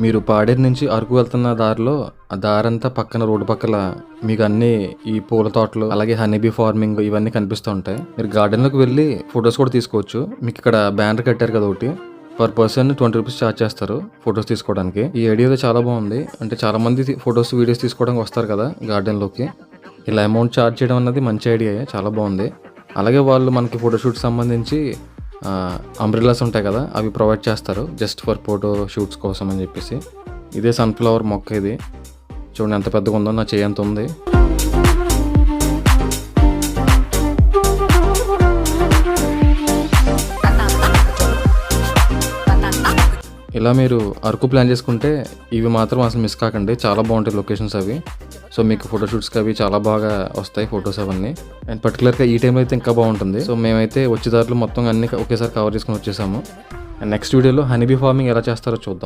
మీరు పాడేరు నుంచి అరకు వెళ్తున్న దారిలో ఆ దారంతా పక్కన రోడ్డు పక్కల మీకు అన్ని ఈ పూల తోటలు అలాగే హనీబీ ఫార్మింగ్ ఇవన్నీ కనిపిస్తూ ఉంటాయి. మీరు గార్డెన్లోకి వెళ్ళి ఫొటోస్ కూడా తీసుకోవచ్చు. మీకు ఇక్కడ బ్యానర్ కట్టారు కదా ఒకటి. Per person twenty rupees charge చేస్తారు ఫొటోస్ తీసుకోవడానికి. ఈ ఐడియా చాలా బాగుంది. అంటే చాలా మంది ఫొటోస్ వీడియోస్ తీసుకోవడానికి వస్తారు కదా గార్డెన్లోకి. ఇలా అమౌంట్ ఛార్జ్ చేయడం అన్నది మంచి ఐడియా. చాలా బాగుంది. అలాగే వాళ్ళు మనకి ఫోటోషూట్ సంబంధించి అంబ్రిల్లాస్ ఉంటాయి కదా అవి ప్రొవైడ్ చేస్తారు జస్ట్ ఫర్ ఫోటో షూట్స్ కోసం అని చెప్పేసి. ఇదే సన్ఫ్లవర్ మొక్క ఇది. చూడండి ఎంత పెద్దగా ఉందో నా చేయంత ఉంది. ఇలా మీరు అరకు ప్లాన్ చేసుకుంటే ఇవి మాత్రం అసలు మిస్ కాకండి. చాలా బాగుంటాయి లొకేషన్స్ అవి. సో మీకు ఫోటోషూట్స్కి అవి చాలా బాగా వస్తాయి ఫొటోస్ అవన్నీ. అండ్ పర్టికులర్గా ఈ టైంలో అయితే ఇంకా బాగుంటుంది. సో మేమైతే వచ్చేదారులు మొత్తం అన్ని ఒకేసారి కవర్ చేసుకుని వచ్చేసాము. అండ్ నెక్స్ట్ వీడియోలో హనీబీ ఫార్మింగ్ ఎలా చేస్తారో చూద్దాం.